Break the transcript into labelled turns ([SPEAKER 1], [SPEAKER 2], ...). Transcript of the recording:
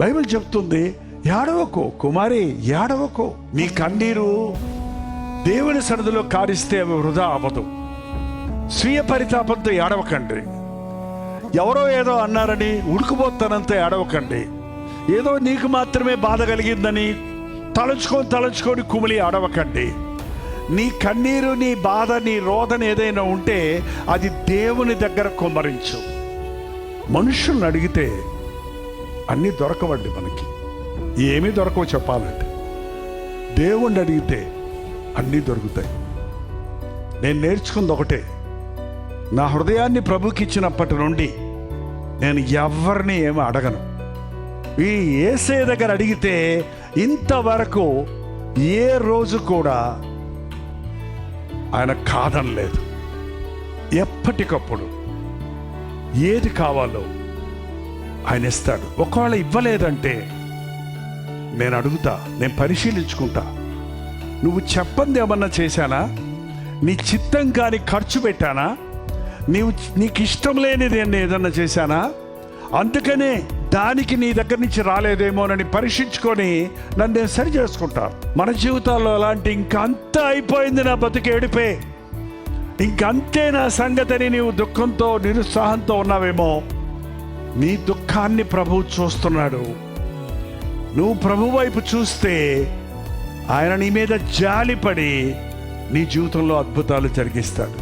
[SPEAKER 1] Bible చెప్తుంది ఏడవకు కుమారి ఏడవకు నీ కన్నీరు దేవుని సన్నిధిలో కారిస్తే అవి వృధా అవ్వదు. స్వీయ పరితాపంతో ఏడవకండి ఎవరో ఏదో అన్నారని ఉడుకుపోతానంత ఏడవకండి ఏదో నీకు మాత్రమే బాధ కలిగిందని తలుచుకొని తలుచుకొని కుమిలి ఆడవకండి నీ కన్నీరు నీ బాధ నీ రోదన ఏదైనా ఉంటే అది దేవుని దగ్గర కుమ్మరించు. మనుషుల్ని అడిగితే అన్నీ దొరకవండి మనకి. ఏమీ దొరకవు చెప్పాలంటే. దేవుణ్ణి అడిగితే అన్నీ దొరుకుతాయి. నేను నేర్చుకుంది ఒకటే. నా హృదయాన్ని ప్రభుకి ఇచ్చినప్పటి నుండి నేను ఎవరిని ఏమి అడగను. ఈ ఏసే దగ్గర అడిగితే ఇంతవరకు ఏ రోజు కూడా ఆయన కాదనలేదు. ఎప్పటికప్పుడు ఏది కావాలో ఆయన ఇస్తాడు. ఒకవేళ ఇవ్వలేదంటే నేను అడుగుతా నేను పరిశీలించుకుంటా. నువ్వు చెప్పంది ఏమన్నా చేశానా? నీ చిత్తం కాని ఖర్చు పెట్టానా? నీవు నీకు ఇష్టం లేనిది ఏదన్నా చేశానా? అందుకనే దానికి నీ దగ్గర నుంచి రాలేదేమోనని పరీక్షించుకొని నన్ను నేను సరి చేసుకుంటాను మన జీవితాల్లో అలాంటి ఇంకంతా అయిపోయింది నా బతికేడిపే ఇంకంతే నా సంగతిని నీవు దుఃఖంతో నిరుత్సాహంతో ఉన్నావేమో. నీ దుఃఖాన్ని ప్రభువు చూస్తున్నాడు. నువ్వు ప్రభు వైపు చూస్తే ఆయన నీ మీద జాలిపడి నీ జీవితంలో అద్భుతాలు జరిగిస్తాడు.